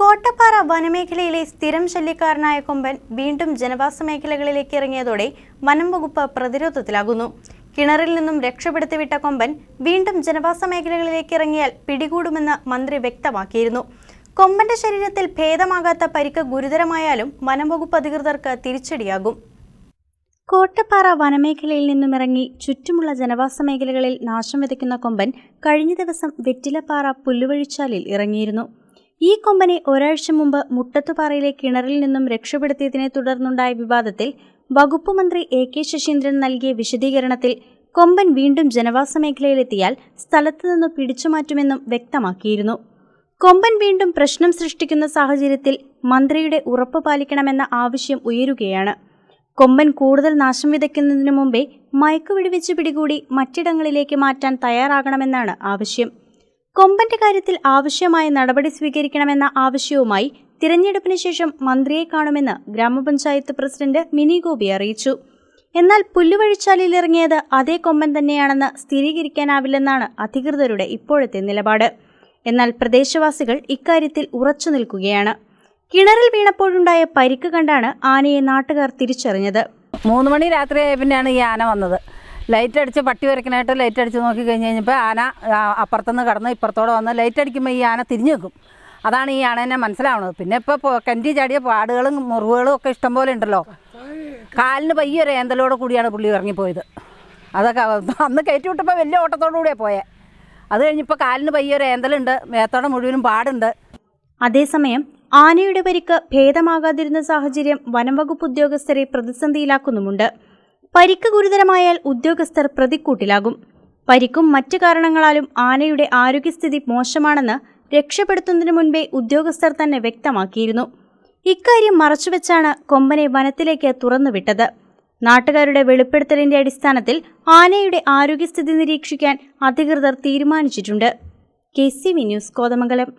കോട്ടപ്പാറ വനമേഖലയിലെ സ്ഥിരം ശല്യക്കാരനായ കൊമ്പൻ വീണ്ടും ജനവാസ മേഖലകളിലേക്ക് ഇറങ്ങിയതോടെ വനം വകുപ്പ് പ്രതിരോധത്തിലാകുന്നു. കിണറിൽ നിന്നും രക്ഷപ്പെടുത്തിവിട്ട കൊമ്പൻ വീണ്ടും ജനവാസ മേഖലകളിലേക്ക് ഇറങ്ങിയാൽ പിടികൂടുമെന്ന് മന്ത്രി വ്യക്തമാക്കിയിരുന്നു. കൊമ്പന്റെ ശരീരത്തിൽ ഭേദമാകാത്ത പരിക്ക് ഗുരുതരമായാലും വനം വകുപ്പ് അധികൃതർക്ക് തിരിച്ചടിയാകും. കോട്ടപ്പാറ വനമേഖലയിൽ നിന്നുമിറങ്ങി ചുറ്റുമുള്ള ജനവാസ മേഖലകളിൽ നാശം വിതയ്ക്കുന്ന കൊമ്പൻ കഴിഞ്ഞ ദിവസം വെറ്റിലപ്പാറ പുല്ലുവഴിച്ചാലിൽ ഇറങ്ങിയിരുന്നു. ഈ കൊമ്പനെ ഒരാഴ്ച മുമ്പ് മുട്ടത്തുപാറയിലെ കിണറിൽ നിന്നും രക്ഷപ്പെടുത്തിയതിനെ തുടർന്നുണ്ടായ വിവാദത്തിൽ വകുപ്പ് മന്ത്രി എ കെ ശശീന്ദ്രൻ നൽകിയ വിശദീകരണത്തിൽ കൊമ്പൻ വീണ്ടും ജനവാസ മേഖലയിലെത്തിയാൽ സ്ഥലത്തു നിന്ന് പിടിച്ചുമാറ്റുമെന്നും വ്യക്തമാക്കിയിരുന്നു. കൊമ്പൻ വീണ്ടും പ്രശ്നം സൃഷ്ടിക്കുന്ന സാഹചര്യത്തിൽ മന്ത്രിയുടെ ഉറപ്പ് പാലിക്കണമെന്ന ആവശ്യം ഉയരുകയാണ്. കൊമ്പൻ കൂടുതൽ നാശം വിതയ്ക്കുന്നതിനു മുമ്പേ മയക്കുവെടിവെച്ച് പിടികൂടി മറ്റിടങ്ങളിലേക്ക് മാറ്റാൻ തയ്യാറാകണമെന്നാണ് ആവശ്യം. കൊമ്പന്റെ കാര്യത്തിൽ ആവശ്യമായ നടപടി സ്വീകരിക്കണമെന്ന ആവശ്യവുമായി തിരഞ്ഞെടുപ്പിന് ശേഷം മന്ത്രിയെ കാണുമെന്ന് ഗ്രാമപഞ്ചായത്ത് പ്രസിഡന്റ് മിനി ഗോപി അറിയിച്ചു. എന്നാൽ പുല്ലുവഴിച്ചാലിൽ ഇറങ്ങിയത് അതേ കൊമ്പൻ തന്നെയാണെന്ന് സ്ഥിരീകരിക്കാനാവില്ലെന്നാണ് അധികൃതരുടെ ഇപ്പോഴത്തെ നിലപാട്. എന്നാൽ പ്രദേശവാസികൾ ഇക്കാര്യത്തിൽ ഉറച്ചു നിൽക്കുകയാണ്. കിണറിൽ വീണപ്പോഴുണ്ടായ പരിക്ക് കണ്ടാണ് ആനയെ നാട്ടുകാർ തിരിച്ചറിഞ്ഞത്. മൂന്ന് മണി രാത്രി പിന്നെയാണ് ഈ ആന വന്നത്. ലൈറ്റ് അടിച്ച് പട്ടി വരയ്ക്കാനായിട്ട് ലൈറ്റ് അടിച്ച് നോക്കി കഴിഞ്ഞ് കഴിഞ്ഞപ്പോൾ ആന അപ്പുറത്തുനിന്ന് കടന്ന് ഇപ്പുറത്തോടെ വന്ന് ലൈറ്റ് അടിക്കുമ്പോൾ ഈ ആന തിരിഞ്ഞു നിൽക്കും. അതാണ് ഈ ആനേനെ മനസ്സിലാവുന്നത് പിന്നെ ഇപ്പോൾ കണ്ടി ചാടിയ പാടുകളും മുറിവുകളും ഒക്കെ ഇഷ്ടംപോലെ ഉണ്ടല്ലോ. കാലിന് പയ്യൊരു ഏന്തലോട് കൂടിയാണ് പുള്ളി ഇറങ്ങിപ്പോയത്. അതൊക്കെ അന്ന് കയറ്റി വിട്ടപ്പോൾ വലിയ ഓട്ടത്തോടു കൂടിയാണ് പോയത് അത് കഴിഞ്ഞിപ്പോൾ കാലിന് പയ്യൊരു ഏന്തലുണ്ട് മേത്തോടെ മുഴുവനും പാടുണ്ട്. അതേസമയം ആനയുടെ പരിക്ക് ഭേദമാകാതിരുന്ന സാഹചര്യം വനംവകുപ്പ് ഉദ്യോഗസ്ഥരെ പ്രതിസന്ധിയിലാക്കുന്നുമുണ്ട്. പരിക്ക് ഗുരുതരമായാൽ ഉദ്യോഗസ്ഥർ പ്രതിക്കൂട്ടിലാകും. പരിക്കും മറ്റു കാരണങ്ങളാലും ആനയുടെ ആരോഗ്യസ്ഥിതി മോശമാണെന്ന് രക്ഷപ്പെടുത്തുന്നതിനു മുൻപേ ഉദ്യോഗസ്ഥർ തന്നെ വ്യക്തമാക്കിയിരുന്നു. ഇക്കാര്യം മറച്ചുവെച്ചാണ് കൊമ്പനെ വനത്തിലേക്ക് തുറന്നുവിട്ടത്. നാട്ടുകാരുടെ വെളിപ്പെടുത്തലിന്റെ അടിസ്ഥാനത്തിൽ ആനയുടെ ആരോഗ്യസ്ഥിതി നിരീക്ഷിക്കാൻ അധികൃതർ തീരുമാനിച്ചിട്ടുണ്ട്. K C V news Kothamangalam.